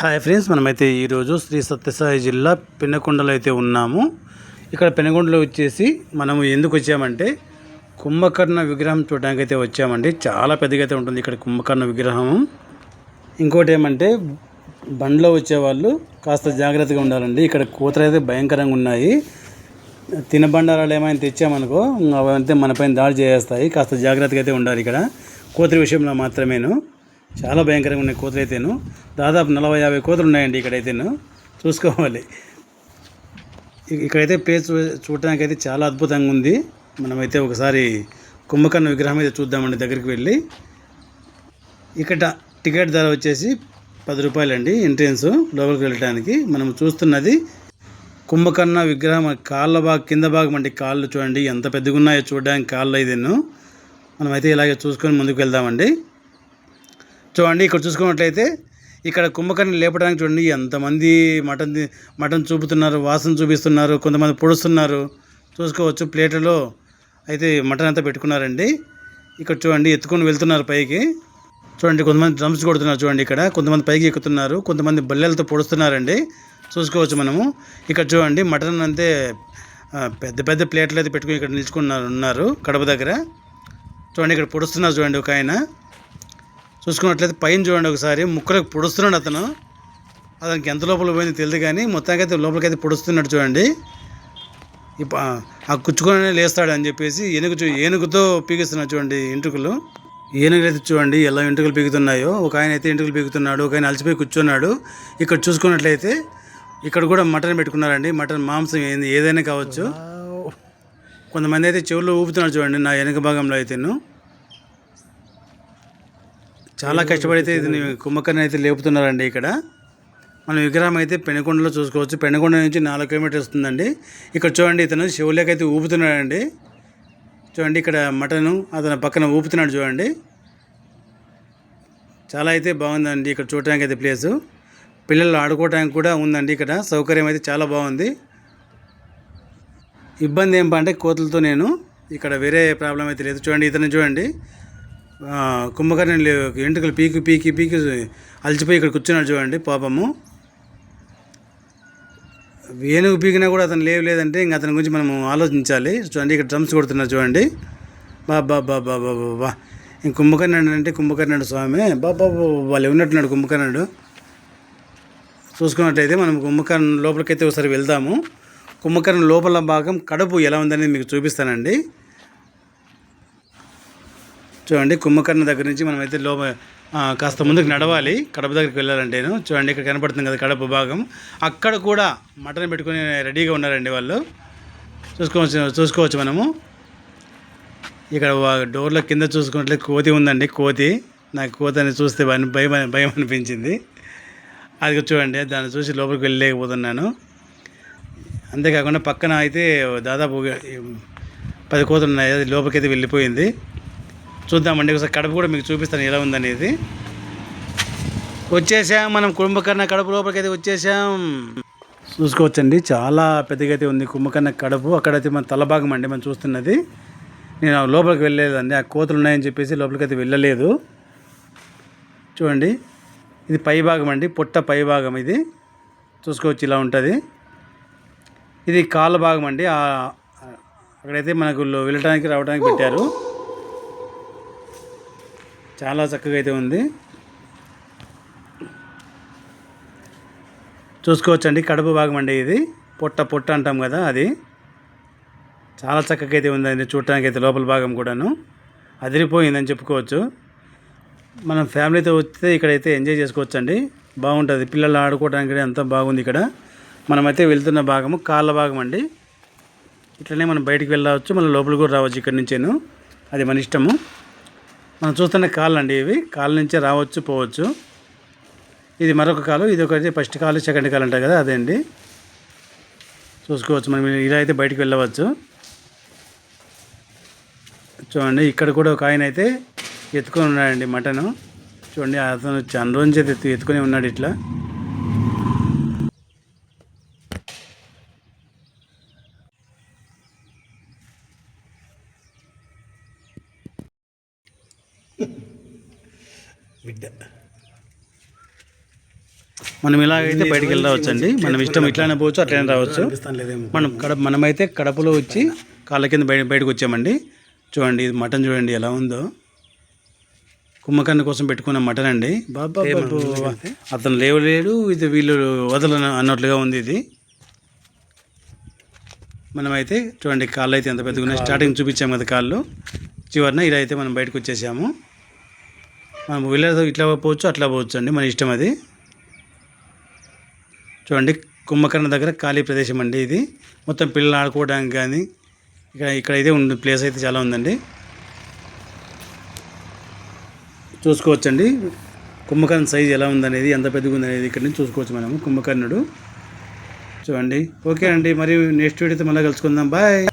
Hi friends మనమైతే ఈరోజు శ్రీ సత్యసాయి జిల్లా పెనకొండలో అయితే ఉన్నాము. ఇక్కడ పెనుకొండలో వచ్చేసి మనము ఎందుకు వచ్చామంటే కుంభకర్ణ విగ్రహం చూడడానికి అయితే వచ్చామండి. చాలా పెద్దగా అయితే ఉంటుంది ఇక్కడ కుంభకర్ణ విగ్రహం ఇంకోటి ఏమంటే బండ్లో వచ్చేవాళ్ళు కాస్త జాగ్రత్తగా ఉండాలండి. ఇక్కడ కూతలు అయితే భయంకరంగా ఉన్నాయి. తినబండారాలు ఏమైనా తెచ్చామనుకో అవంతే మనపైన దాడి చేస్తాయి కాస్త జాగ్రత్తగా అయితే ఉండాలి ఇక్కడ. కూతురి విషయంలో మాత్రమేను. చాలా భయంకరంగా ఉన్నాయి కోతులు అయితేను. దాదాపు నలభై యాభై కోతులు ఉన్నాయండి ఇక్కడైతేను. చూసుకోవాలి. ఇక్కడైతే ప్లేస్ చూ- చూడటానికి అయితే చాలా అద్భుతంగా ఉంది. మనమైతే ఒకసారి కుంభకర్ణ విగ్రహం అయితే చూద్దామండి దగ్గరికి వెళ్ళి. ఇక్కడ టికెట్ ధర వచ్చేసి పది రూపాయలండి ఎంట్రెన్స్ లోపలికి వెళ్ళడానికి మనం చూస్తున్నది కుంభకర్ణ విగ్రహం కాళ్ళ భాగం కింద భాగం అంటే కాళ్ళు చూడండి ఎంత పెద్దగా ఉన్నాయో చూడడానికి కాళ్ళు ఇదేను. మనమైతే ఇలాగే చూసుకొని ముందుకు వెళ్దామండి. చూడండి ఇక్కడ చూసుకున్నట్లయితే ఇక్కడ కుంభకర్ణి లేపడానికి చూడండి ఎంతమంది మటన్ మటన్ చూపుతున్నారు వాసన చూపిస్తున్నారు కొంతమంది పొడుస్తున్నారు. చూసుకోవచ్చు ప్లేట్లో అయితే మటన్ అంతా పెట్టుకున్నారండి. ఇక్కడ చూడండి ఎత్తుకొని వెళ్తున్నారు పైకి. చూడండి కొంతమంది డ్రమ్స్ కొడుతున్నారు చూడండి ఇక్కడ. కొంతమంది పైకి ఎక్కుతున్నారు కొంతమంది బల్లెలతో పొడుస్తున్నారండి. చూసుకోవచ్చు మనము. ఇక్కడ చూడండి మటన్ అంతే పెద్ద పెద్ద ప్లేట్లు అయితే పెట్టుకుని ఇక్కడ నిల్చుకున్నారు ఉన్నారు కడప దగ్గర. చూడండి ఇక్కడ పొడుస్తున్నారు చూడండి ఒక ఆయన. చూసుకున్నట్లయితే పైన చూడండి ఒకసారి ముక్కలకు పొడుస్తున్నాడు అతను. అతనికి ఎంత లోపల పోయింది తెలియదు కానీ మొత్తానికి అయితే లోపలికైతే పొడుస్తున్నాడు చూడండి. ఆ కుచ్చుకొని లేస్తాడు అని చెప్పేసి ఏనుగు చూ ఏనుగుతో పీకిస్తున్నాడు చూడండి ఎంట్రుకలు ఏనుగులు అయితే చూడండి ఎలా ఎంట్రుకలు పీకుతున్నాయో. ఒక ఆయన అయితే ఎంట్రుకలు పీకుతున్నాడు ఒక ఆయన అలసిపోయి కూర్చున్నాడు. ఇక్కడ చూసుకున్నట్లయితే ఇక్కడ కూడా మటన్ పెట్టుకున్నారండి. మటన్ మాంసం ఏంది? ఏదైనా కావచ్చు. కొంతమంది అయితే చెవుల్లో ఊపుతున్నారు చూడండి నా వెనక భాగంలో అయితేను. చాలా కష్టపడితే ఇది కుంభకర్ణ అయితే లేపుతున్నారండి ఇక్కడ. మన విగ్రహం అయితే పెనుకొండలో చూసుకోవచ్చు. పెనుకొండ నుంచి నాలుగు కిలోమీటర్స్ వస్తుందండి. ఇక్కడ చూడండి ఇతను శివులకి అయితే ఊపుతున్నాడండి. చూడండి ఇక్కడ మటను అతను పక్కన ఊపుతున్నాడు చూడండి. చాలా అయితే బాగుందండి ఇక్కడ చూడటానికి అయితే ప్లేసు. పిల్లలు ఆడుకోవడానికి కూడా ఉందండి ఇక్కడ. సౌకర్యం అయితే చాలా బాగుంది. ఇబ్బంది ఏంటంటే కోతులతో నేను ఇక్కడ వేరే ప్రాబ్లం అయితే లేదు. చూడండి ఇతను చూడండి. ఆ, కుంభకర్ణ ఎంటుకలు పీకి పీకి పీకి అలసిపోయి ఇక్కడ కూర్చున్నాడు చూడండి పాపము. ఏనుగు పీకినా కూడా అతను లేవు లేదంటే ఇంక అతని గురించి మనం ఆలోచించాలి. చూడండి ఇక్కడ డ్రమ్స్ కొడుతున్నారు చూడండి. బా బా బా బా బా బా బా. ఇంక కుంభకర్ణుడు అంటే కుంభకర్ణుడు స్వామి. బా బా వాళ్ళు ఉన్నట్టున్నాడు కుంభకర్ణుడు. చూసుకున్నట్టయితే మనం కుంభకర్ణ లోపలికైతే ఒకసారి వెళ్దాము. కుంభకర్ణ లోపల భాగం కడుపు ఎలా ఉందనేది మీకు చూపిస్తానండి. చూడండి కుంభకర్ణ దగ్గర నుంచి మనం అయితే లోప కాస్త ముందుకు నడవాలి. కడప దగ్గరికి వెళ్ళాలంటేను. చూడండి ఇక్కడ కనపడుతుంది కదా కడప భాగం. అక్కడ కూడా మటన్ పెట్టుకొని రెడీగా ఉన్నారండి వాళ్ళు. చూసుకోవచ్చు చూసుకోవచ్చు మనము. ఇక్కడ వా- డోర్ల కింద చూసుకున్నట్లే కోతి ఉందండి కోతి. నాకు కోతి అని చూస్తే భయం భయం భయం అనిపించింది. అది చూడండి దాన్ని చూసి లోపలికి వెళ్ళలేకపోతున్నాను. అంతేకాకుండా పక్కన అయితే దాదాపు పది కోతులు ఉన్నాయి అది లోపలికి అయితే వెళ్ళిపోయింది. చూద్దామండి ఒకసారి కడుపు కూడా మీకు చూపిస్తాను ఎలా ఉందనేది. వచ్చేసాం మనం కుంభకర్ణ కడుపు లోపలికి అయితే వచ్చేసాం. చూసుకోవచ్చండి. చాలా పెద్దగా అయితే ఉంది కుంభకర్ణ కడుపు. అక్కడైతే మన తలభాగం అండి మనం చూస్తున్నది. నేను లోపలికి వెళ్ళలేదండి. ఆ కోతులు ఉన్నాయని చెప్పేసి లోపలికి అయితే వెళ్ళలేదు. చూడండి. ఇది పై భాగం అండి. పొట్ట పై భాగం ఇది. చూసుకోవచ్చు ఇలా ఉంటుంది. ఇది కాళ్ళ భాగం అండి. అక్కడైతే మనకు వెళ్ళటానికి రావడానికి పెట్టారు. చాలా చక్కగా అయితే ఉంది. చూసుకోవచ్చండి కడుపు భాగం అండి ఇది. పొట్ట పొట్ట అంటాం కదా అది. చాలా చక్కగా అయితే ఉందండి చూడటానికి అయితే లోపల భాగం కూడాను. అదిరిపోయిందని చెప్పుకోవచ్చు. మనం ఫ్యామిలీతో వస్తే ఇక్కడైతే ఎంజాయ్ చేసుకోవచ్చు అండి బాగుంటుంది. పిల్లలు ఆడుకోవడానికి కూడా బాగుంది ఇక్కడ. మనమైతే వెళ్తున్న భాగము కాళ్ళ భాగం అండి. ఇట్లనే మనం బయటికి వెళ్ళవచ్చు. మళ్ళీ లోపలికి కూడా రావచ్చు ఇక్కడ నుంచేను. అది మన ఇష్టము. మనం చూస్తున్న కాళ్ళు అండి ఇవి. కాళ్ళ నుంచే రావచ్చు పోవచ్చు. ఇది మరొక కాలు. ఇది ఒకటి ఫస్ట్ కాలు సెకండ్ కాలు అంటారు కదా అదే అండి. చూసుకోవచ్చు. మనం ఇలా అయితే బయటకు వెళ్ళవచ్చు. చూడండి ఇక్కడ కూడా ఒక ఆయన అయితే ఎత్తుకొని ఉన్నాడండి మటను. చూడండి అతను చాలా ఎత్తు ఎత్తుకొని ఉన్నాడు ఇట్లా. బిడ్డ మనం ఇలాగైతే బయటికి వెళ్ళవచ్చండి మనం ఇష్టం ఇట్లానే పోవచ్చు అట్లనే రావచ్చు. మనం కడప మనమైతే కడపలో వచ్చి కాళ్ళ కింద బయట బయటకు వచ్చామండి చూడండి ఇది మటన్ చూడండి ఎలా ఉందో. కుంభకర్ణ కోసం పెట్టుకున్న మటన్ అండి. బాబా అతను లేవలేడు ఇది వీళ్ళు వదల అన్నట్లుగా ఉంది ఇది. మనమైతే చూడండి కాళ్ళు అయితే ఎంత పెద్దగా ఉన్నాయి. స్టార్టింగ్ చూపించాము కదా కాళ్ళు. చివరిన ఇలా అయితే మనం బయటకు వచ్చేసాము మనం వెళ్ళేది ఇట్లా పోవచ్చు అట్లా పోవచ్చు అండి మన ఇష్టం అది. చూడండి కుంభకర్ణ దగ్గర ఖాళీ ప్రదేశం అండి ఇది. మొత్తం పిల్లలు ఆడుకోవడానికి కానీ ఇక్కడ ఇక్కడ అయితే ఉంది ప్లేస్ అయితే చాలా ఉందండి. చూసుకోవచ్చండి. కుంభకర్ణ సైజ్ ఎలా ఉందనేది ఎంత పెద్దగా ఉందనేది ఇక్కడ నుంచి చూసుకోవచ్చు మనము కుంభకర్ణుడు. చూడండి. ఓకే అండి మరి నెక్స్ట్ వీడియోతో మళ్ళీ కలుసుకుందాం. బాయ్